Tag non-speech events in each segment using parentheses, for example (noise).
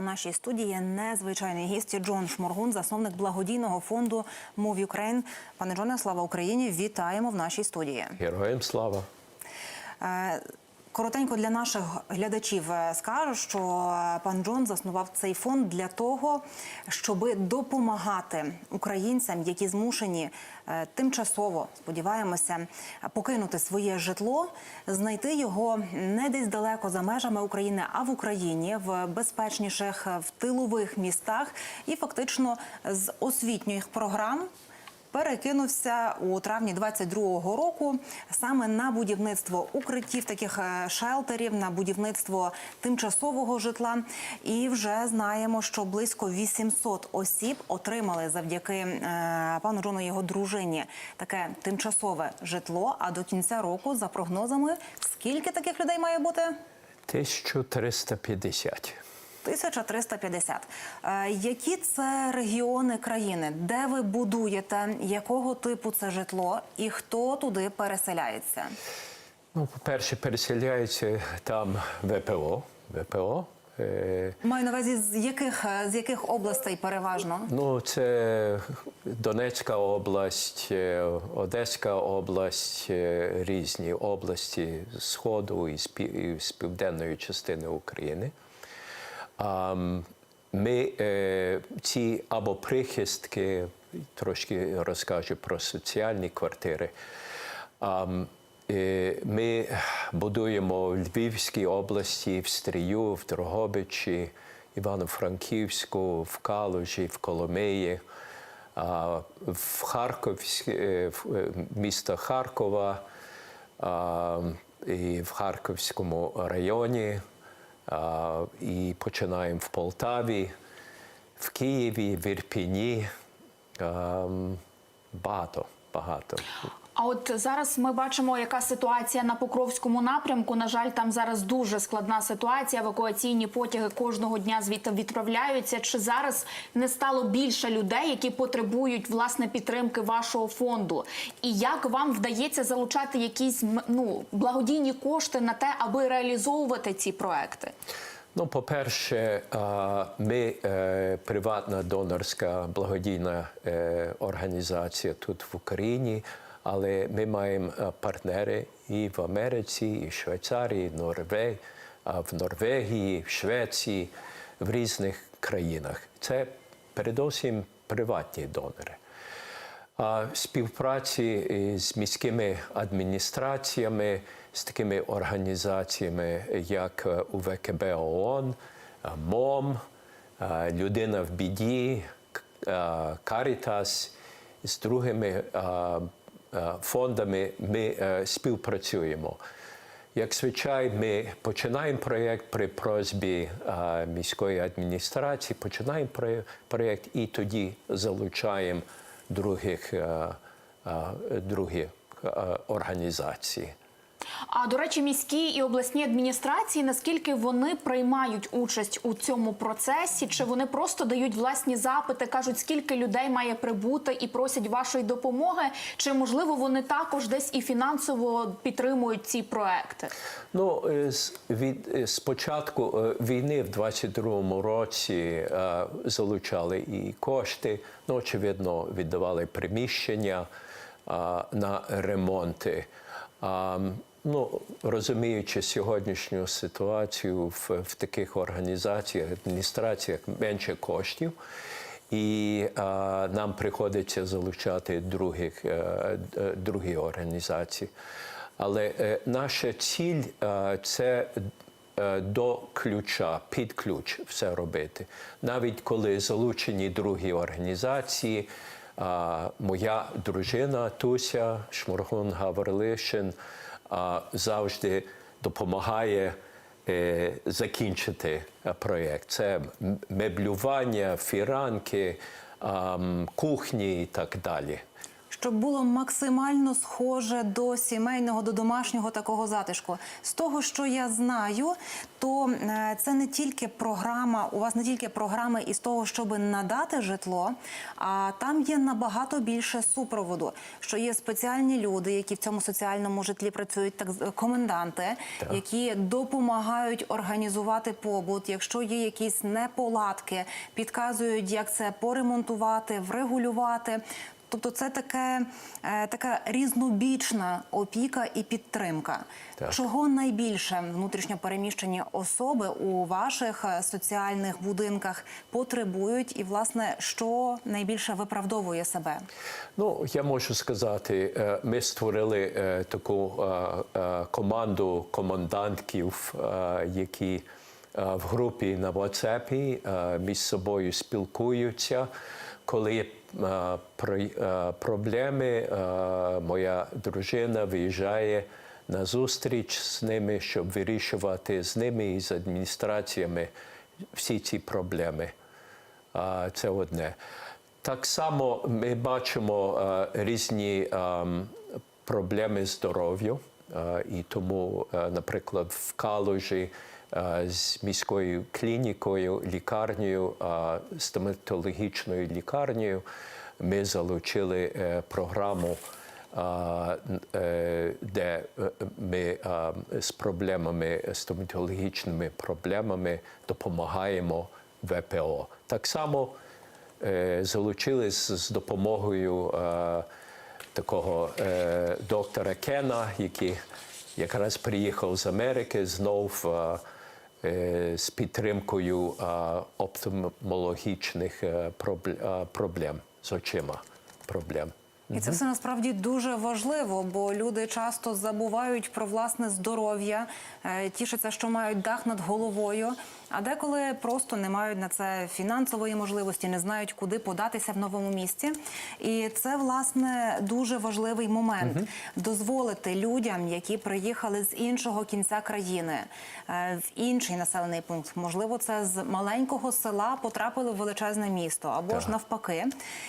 У нашій студії незвичайний гість Джон Шморгун, засновник благодійного фонду Мов Ukraine. Пане Джоне, слава Україні! Вітаємо в нашій студії. Героям слава. Коротенько для наших глядачів е, скажу, що е, пан Джон заснував цей фонд для того, щоб допомагати українцям, які змушені е, тимчасово, сподіваємося, покинути своє житло, знайти його не десь далеко за межами України, а в Україні, в безпечніших, в тилових містах, і фактично з освітніх програм перекинувся у травні 22-го року саме на будівництво укриттів, таких е, шелтерів, на будівництво тимчасового житла. І вже знаємо, що близько 800 осіб отримали завдяки е, пану Джону його дружині таке тимчасове житло. А до кінця року, за прогнозами, скільки таких людей має бути? 1350. 1350. Е, Які це регіони країни? Де ви будуєте? Якого типу це житло? І хто туди переселяється? Ну, по-перше, переселяються там ВПО. ВПО. Е, Маю на увазі, з яких е, з яких областей переважно? ну, це Донецька область, Одеська область, різні області Сходу і з південної частини України. Ми е, ці або прихистки, трошки розкажу про соціальні квартири. Е, Ми будуємо в Львівській області, в Стрію, в Дрогобичі, Івано-Франківську, в Калужі, в Коломиї, в Харковськ, е, в місто Харкова і в Харківському районі. І починаємо в Полтаві, в Києві, в Ірпіні. А, Багато, багато. А от зараз ми бачимо, яка ситуація на Покровському напрямку. На жаль, там зараз дуже складна ситуація. Евакуаційні потяги кожного дня звідти відправляються. Чи зараз не стало більше людей, які потребують власне підтримки вашого фонду? І як вам вдається залучати якісь ну благодійні кошти на те, аби реалізовувати ці проекти? Ну, по-перше, ми е, приватна донорська благодійна е, організація тут в Україні, але ми маємо е, партнери і в Америці, і в Швейцарії, і Норве- в Норвегії, в Швеції, в різних країнах. Це передусім приватні донори. Співпраці з міськими адміністраціями, з такими організаціями, як е, УВКБ ООН, е, МОМ, е, Людина в біді, е, Карітас, з другими е, е, фондами ми е, співпрацюємо. Як звичай, ми починаємо проєкт при просьбі е, міської адміністрації, починаємо проє- проєкт і тоді залучаємо других, е, е, другі е, організації. А до речі, міські і обласні адміністрації наскільки вони приймають участь у цьому процесі? Чи вони просто дають власні запити, кажуть, скільки людей має прибути і просять вашої допомоги? Чи можливо вони також десь і фінансово підтримують ці проекти? Ну, е, від, е, з початку е, війни в 22-му році е, залучали і кошти, ну, очевидно, віддавали приміщення е, на ремонти. Ну, розуміючи сьогоднішню ситуацію в, в таких організаціях, адміністраціях менше коштів. І е, нам приходиться залучати других, е, е, другі організації. Але е, наша ціль е, це е, до ключа, під ключ все робити. Навіть коли залучені другі організації, а, моя дружина Туся Шмургун Гаврилишин а, завжди допомагає е, закінчити е, проєкт. Це меблювання, фіранки, а, кухні і так далі. Щоб було максимально схоже до сімейного, до домашнього такого затишку. З того, що я знаю, то е, це не тільки програма. У вас не тільки програми із того, щоб надати житло, а там є набагато більше супроводу. Що є спеціальні люди, які в цьому соціальному житлі працюють, так коменданти, Так. які допомагають організувати побут. Якщо є якісь неполадки, підказують, як це поремонтувати, врегулювати. Тобто це таке, е, така різнобічна опіка і підтримка. Так. Чого найбільше внутрішньо переміщені особи у ваших е, соціальних будинках потребують, і власне що найбільше виправдовує себе? Ну, я можу сказати, е, ми створили таку команду командантків, які в групі на WhatsApp між собою спілкуються. Коли є проблеми, е, моя дружина виїжджає на зустріч з ними, щоб вирішувати з ними і з адміністраціями всі ці проблеми. Це одне. Так само ми бачимо е, різні ем, проблеми з здоров'ям. Е, І тому, е, наприклад, в Калужі е, з міською клінікою, лікарнею, е, стоматологічною лікарнею ми залучили е, програму е, де е, ми з проблемами, стоматологічними проблемами допомагаємо ВПО. Так само е, залучились з допомогою е, такого е, доктора Кена, який якраз приїхав з Америки знов е, е, з підтримкою е, оптимологічних е, пробл- е, проблем з очима. Проблем. І це все насправді дуже важливо, бо люди часто забувають про власне здоров'я, е, тішаться, що мають дах над головою, а деколи просто не мають на це фінансової можливості, не знають, куди податися в новому місці. І це власне дуже важливий момент дозволити людям, які приїхали з іншого кінця країни, е, в інший населений пункт. Можливо, це з маленького села потрапили в величезне місто або ж навпаки.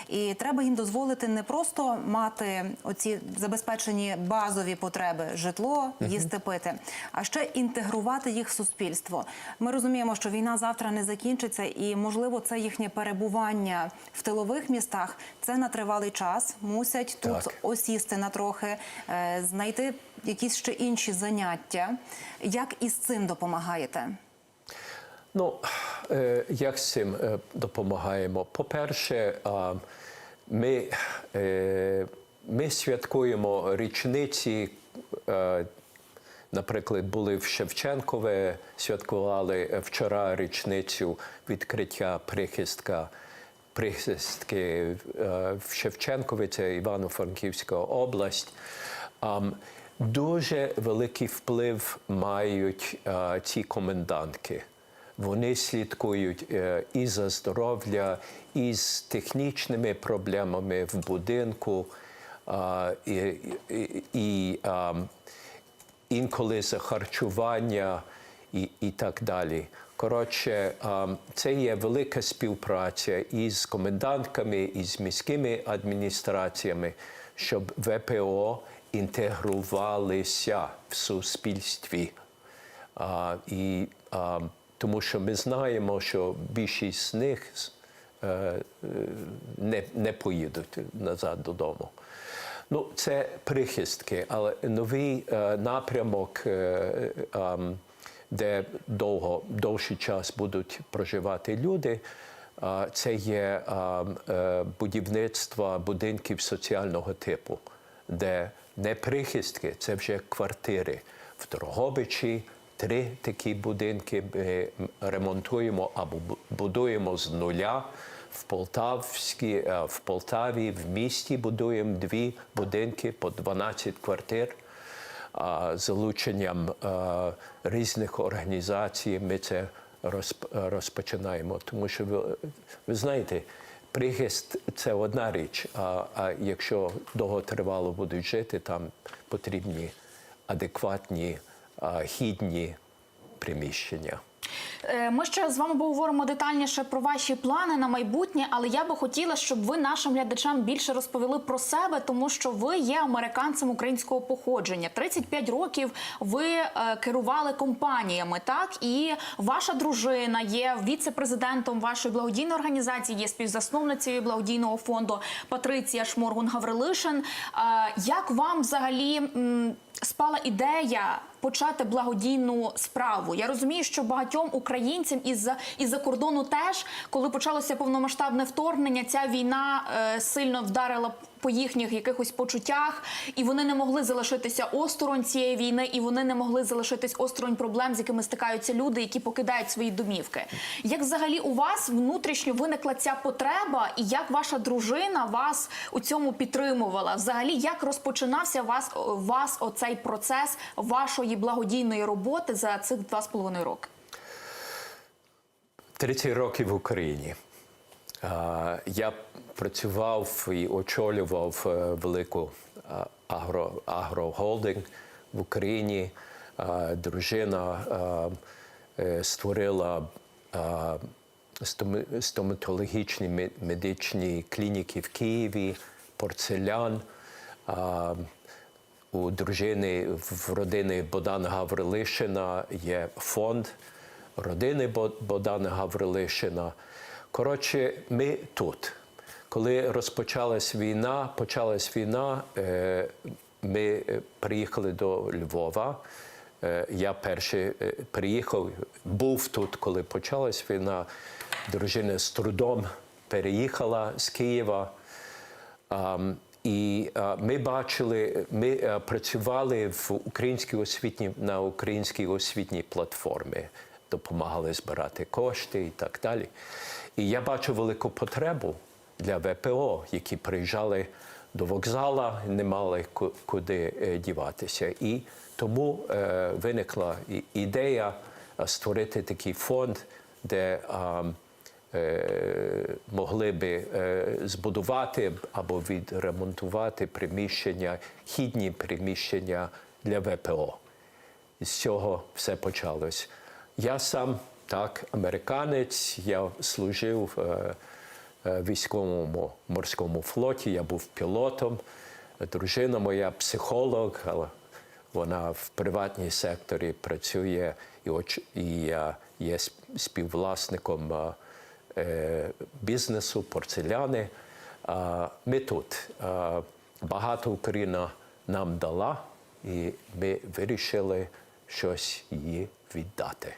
І треба їм дозволити не просто мати оці забезпечені базові потреби житло, їсти пити, а ще інтегрувати їх в суспільство. Ми розуміємо, що війна завтра не закінчиться, і можливо, це їхнє перебування в тилових містах. Це на тривалий час. Мусять тут Так. осісти на трохи, е, знайти якісь ще інші заняття. Як із цим допомагаєте? Ну, е, як з цим е, допомагаємо? По-перше, ми, ми святкуємо річниці. Е, Наприклад, були в Шевченкове, святкували вчора річницю відкриття прихистка. Прихистки е, в Шевченкові, це Івано-Франківська область. Дуже великий вплив мають е, ці комендантки. Вони слідкують е, і за здоров'я, і з технічними проблемами в будинку, і, і, і інколи за харчування і, і так далі. Коротше, це є велика співпраця із комендантками, із міськими адміністраціями, щоб ВПО інтегрувалися в суспільстві. І, тому що ми знаємо, що більшість з них е, е, не, не поїдуть назад додому. Ну, це прихистки, але новий е, напрямок, е, е, ем, де довго, довший час будуть проживати люди, е, це є ем, е, будівництво будинків соціального типу, де не прихистки, це вже квартири в Дрогобичі. Три такі будинки ми ремонтуємо або будуємо з нуля. В Полтавській, е, в Полтаві, в місті будуємо дві будинки по 12 квартир. Залученням е, різних організацій ми це розпочинаємо. Тому що ви, ви знаєте, прихист це одна річ, а, а якщо довготривало будуть жити, там потрібні адекватні, гідні приміщення. Е, Ми ще з вами поговоримо детальніше про ваші плани на майбутнє, але я би хотіла, щоб ви нашим глядачам більше розповіли про себе, тому що ви є американцем українського походження. 35 років ви е, керували компаніями, так і ваша дружина є віце-президентом вашої благодійної організації, є співзасновницею благодійного фонду Патриція Шморгун Гаврилишин. Е, Як вам взагалі спала ідея? Почати благодійну справу. Я розумію, що багатьом українцям із-за із-за кордону теж, коли почалося повномасштабне вторгнення, ця війна е, сильно вдарила по їхніх якихось почуттях, і вони не могли залишитися осторонь цієї війни, і вони не могли залишитись осторонь проблем, з якими стикаються люди, які покидають свої домівки. Як взагалі у вас внутрішньо виникла ця потреба, і як ваша дружина вас у цьому підтримувала? Взагалі, як розпочинався вас, вас оцей процес вашої благодійної роботи за цих два з половиною роки? 30 років в Україні. Я працював і очолював е, велику агро, агрохолдинг в Україні. Дружина е, створила стоматологічні медичні клініки в Києві, порцелян. У дружини в родини Богдана Гаврилишина є фонд родини Богдана Гаврилишина. Коротше, ми тут. Коли розпочалась війна, почалась війна, е, ми е, приїхали до Львова. Е, Я перший приїхав, був тут, коли почалась війна. Дружина з трудом переїхала з Києва. І ми бачили, ми працювали в українській освітній на українській освітній платформі, допомагали збирати кошти і так далі. І я бачу велику потребу для ВПО, які приїжджали до вокзала, не мали куди е, діватися. І тому е, виникла ідея е, створити такий фонд, де могли би збудувати або відремонтувати приміщення, хідні приміщення для ВПО. З цього все почалось. Я сам так, американець, я служив е, е, в військовому морському флоті, я був пілотом. Дружина моя психолог, але вона в приватній секторі працює і, оч- і е, є співвласником е, е, бізнесу, порцеляни. Ми тут. Багато Україна нам дала, і ми вирішили щось їй віддати.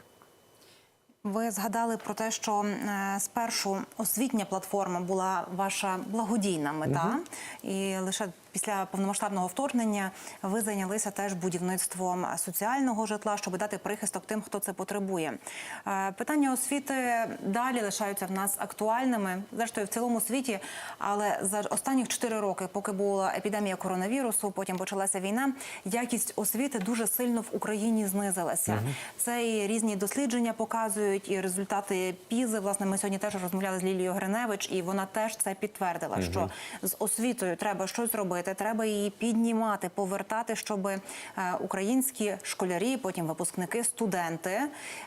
Ви згадали про те, що е, спершу освітня платформа була ваша благодійна мета, і лише після повномасштабного вторгнення ви зайнялися теж будівництвом соціального житла, щоб дати прихисток тим, хто це потребує. Е, Питання освіти далі лишаються в нас актуальними, зрештою в цілому світі. Але за останніх 4 роки, поки була епідемія коронавірусу, потім почалася війна, якість освіти дуже сильно в Україні знизилася. Це і різні дослідження показують, і результати пізи. Власне, ми сьогодні теж розмовляли з Лілією Гриневич, і вона теж це підтвердила, що з освітою треба щось робити, треба її піднімати, повертати, щоб е, українські школярі, потім випускники, студенти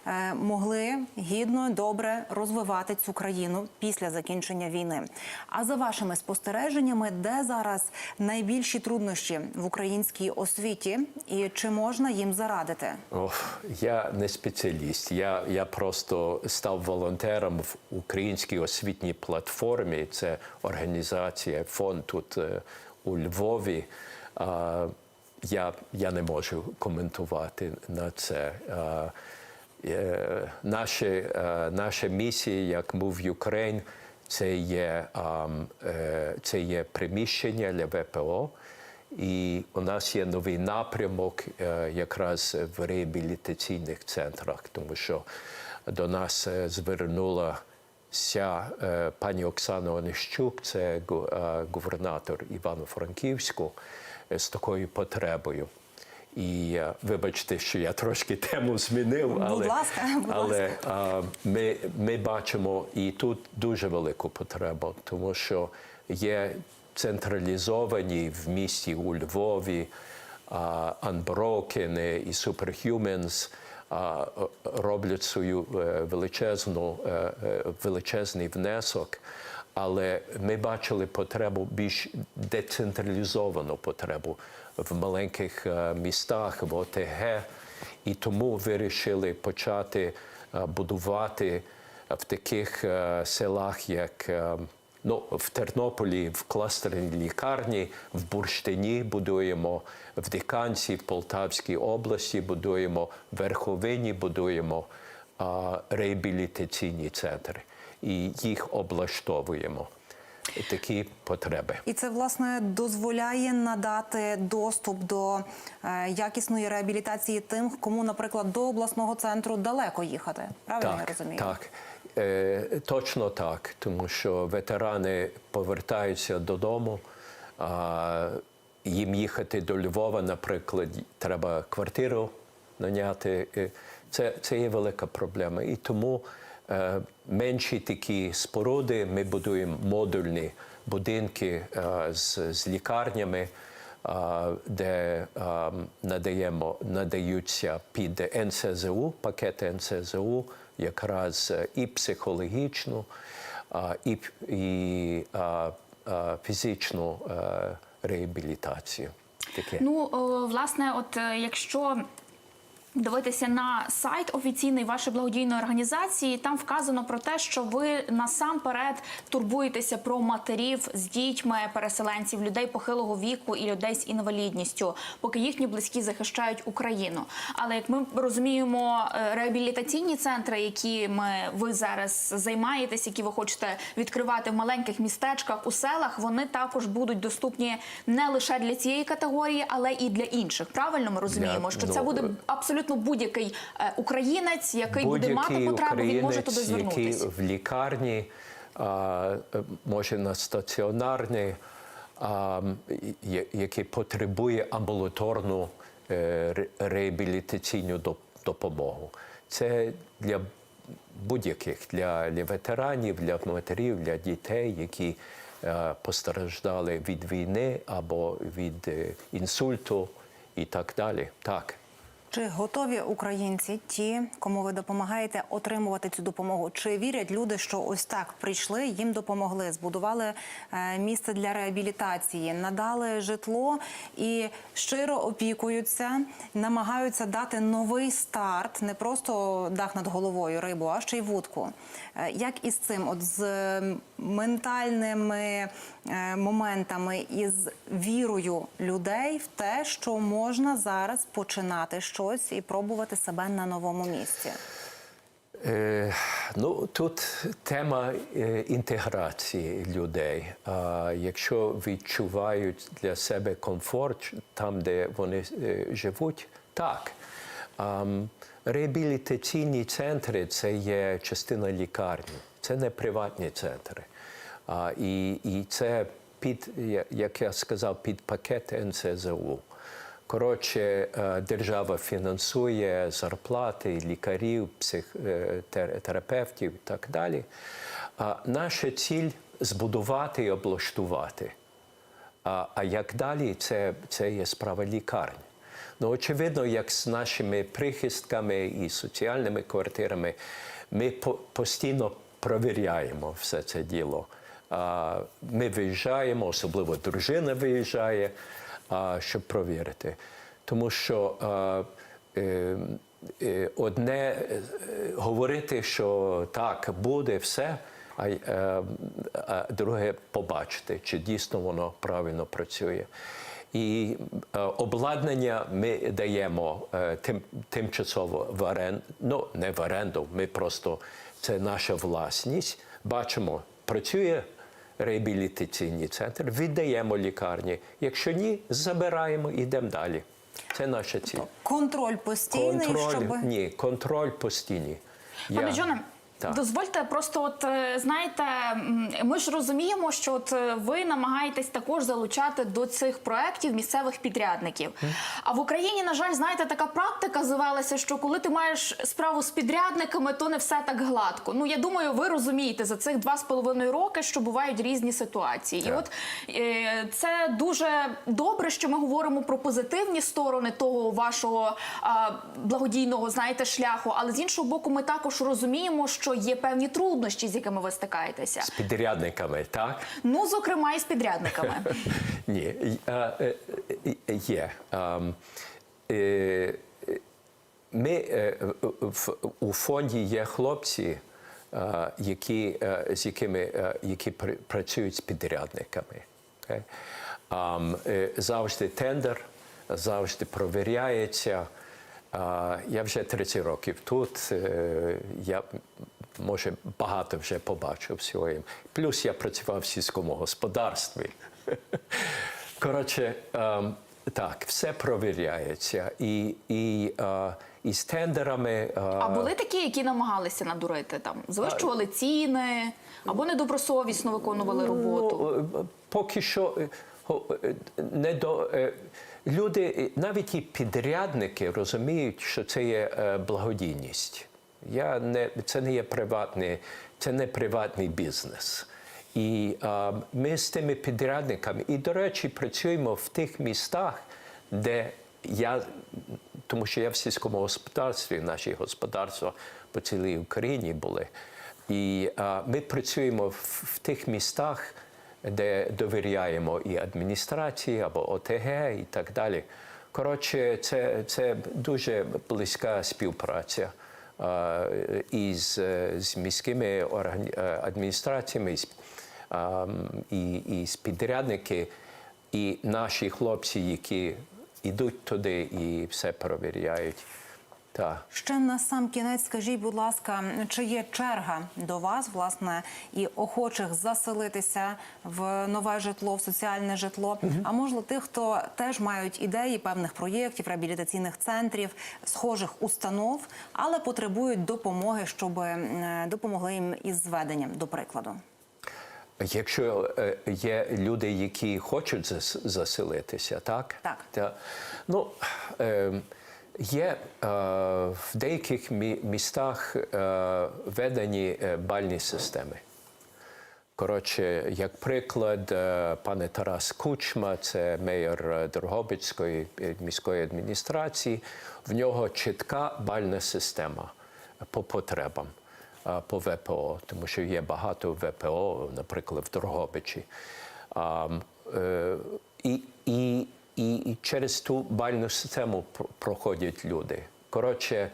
е, могли гідно, добре розвивати цю країну після закінчення війни. А за вашими спостереженнями, де зараз найбільші труднощі в українській освіті, і чи можна їм зарадити? Ох, я не спеціаліст. Я, я просто став волонтером в українській освітній платформі. Це організація, фонд тут е, у Львові. Я, я не можу коментувати на це. Е, наша, е, наша місія, як Move Ukraine, це є, е, це є приміщення для ВПО. І у нас є новий напрямок якраз в реабілітаційних центрах, тому що до нас е, звернулася е, пані Оксана Онищук, це гу- е, губернатор Івано-Франківську, е, з такою потребою. І е, вибачте, що я трошки тему змінив, Будь ласка, будь але а, ми, ми бачимо і тут дуже велику потребу, тому що є централізовані в місті у Львові а, Unbroken і Superhumans, роблять свою е, величезну, е, е, величезний внесок. Але ми бачили потребу більш децентралізовану потребу в маленьких містах, в ОТГ, і тому вирішили почати будувати в таких селах, як ну, в Тернополі, в кластерній лікарні, в Бурштині будуємо, в Диканці, в Полтавській області будуємо, в Верховині будуємо а, реабілітаційні центри і їх облаштовуємо. Такі потреби. І це власне дозволяє надати доступ до е, якісної реабілітації тим, кому, наприклад, до обласного центру далеко їхати. Правильно я розумію? Так, точно так, тому що ветерани повертаються додому. А, їм їхати до Львова, наприклад, треба квартиру наняти. Е, Це, це є велика проблема. І тому е, менші такі споруди ми будуємо модульні будинки е, з, з лікарнями а, де а, надаємо, надаються під НСЗУ, пакети НСЗУ, якраз е, і психологічну, і, і фізичну е, реабілітацію. Таке. Ну, власне, от е, якщо дивитися на сайт офіційний вашої благодійної організації, там вказано про те, що ви насамперед турбуєтеся про матерів з дітьми, переселенців, людей похилого віку і людей з інвалідністю, поки їхні близькі захищають Україну. Але як ми розуміємо, е, реабілітаційні центри, якими ви зараз займаєтесь, які ви хочете відкривати в маленьких містечках у селах, вони також будуть доступні не лише для цієї категорії, але і для інших. Правильно ми розуміємо, що це буде е, абсолютно будь-який е, українець, який буде мати потребу, він може туди звернутися. в лікарні, а, е, може на стаціонарній, а, який потребує амбулаторну е, реабілітаційну доп- допомогу. Це для будь-яких, для, для ветеранів, для матерів, для дітей, які е, постраждали від війни або від е, інсульту і так далі. Так. Чи готові українці, ті, кому ви допомагаєте отримувати цю допомогу? Чи вірять люди, що ось так прийшли, їм допомогли, збудували е, місце для реабілітації, надали житло і щиро опікуються, намагаються дати новий старт, не просто дах над головою, рибу, а ще й вудку. Е, Як із цим, от з ментальними е, моментами і з вірою людей в те, що можна зараз починати щось і пробувати себе на новому місці. Е, ну, тут тема е, інтеграції людей. А якщо відчувають для себе комфорт там, де вони е, живуть, так. А, реабілітаційні центри це є частина лікарні, це не приватні центри. А, і, і це під, як я сказав, під пакет НСЗУ. Коротше, е, держава фінансує зарплати лікарів, психотерапевтів і так далі. А наша ціль збудувати і облаштувати. А, а як далі, це, це є справа лікарні. Ну, очевидно, як з нашими прихистками і соціальними квартирами, ми по- постійно провіряємо все це діло. Ми виїжджаємо, особливо дружина виїжджає, щоб провірити. Тому що е, е, одне е, говорити, що так буде все, а, друге побачити, чи дійсно воно правильно працює. І обладнання ми даємо тим, тимчасово в оренду, ну не в оренду, ми просто це наша власність. Бачимо, працює реабілітаційний центр, віддаємо лікарні. Якщо ні, забираємо і йдемо далі. Це наша ціль. Контроль постійний, Контроль, щоб ні, контроль постійний. Пане Я- Джоне, Так. Дозвольте, просто от е, знаєте, ми ж розуміємо, що от е, ви намагаєтесь також залучати до цих проєктів місцевих підрядників. А в Україні, на жаль, знаєте, така практика завелася, що коли ти маєш справу з підрядниками, то не все так гладко. Ну я думаю, ви розумієте за цих два з половиною роки, що бувають різні ситуації. І от е, це дуже добре, що ми говоримо про позитивні сторони того вашого благодійного, знаєте, шляху. Але з іншого боку, ми також розуміємо, що є певні труднощі, з якими ви стикаєтеся. З підрядниками, так? Ну, зокрема, і з підрядниками. (laughs) Ні, а, е, е, є. Ам, е, е, Ми е, у фонді є хлопці, е, які, е, з якими е, які працюють з підрядниками. Окей? Ам, е, Завжди тендер, завжди провіряється. Я вже 30 років тут. е, Я може багато вже побачив всього. Плюс я працював в сільському господарстві. (laughs) Коротше, ем, так, все провіряється. І, і, е, і з тендерами. е, А були такі, які намагалися надурити там, завищували ціни або недобросовісно виконували роботу. Ну, поки що не до люди, навіть і підрядники розуміють, що це є благодійність. Я не це не є приватний, це не приватний бізнес. І е, ми з тими підрядниками, і, до речі, працюємо в тих містах, де я, тому що я в сільському господарстві, наші господарства по цілій Україні були. І а, ми працюємо в, в тих містах, де довіряємо і адміністрації або ОТГ і так далі. Коротше, це, це дуже близька співпраця а, із е, з міськими е, адміністраціями, і, і з підрядники, і наші хлопці, які йдуть туди і все перевіряють. Так. Ще на сам кінець скажіть, будь ласка, чи є черга до вас, власне, і охочих заселитися в нове житло, в соціальне житло? А можливо, тих, хто теж мають ідеї певних проєктів, реабілітаційних центрів, схожих установ, але потребують допомоги, щоб е, допомогли їм із зведенням, до прикладу. Якщо е, є люди, які хочуть зас- заселитися, так? Так. Та, ну, е, є е, в деяких містах е, введені е, бальні системи. Коротше, як приклад, е, пане Тарас Кучма, це мейор е, Дрогобицької міської адміністрації. В нього чітка бальна система по потребам, по ВПО, тому що є багато ВПО, наприклад, в Дрогобичі. І, і, і, і через ту бальну систему проходять люди. Коротше,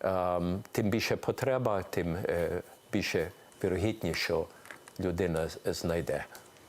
ем, тим більше потреба, тим е, більше вірогідніше, що людина знайде.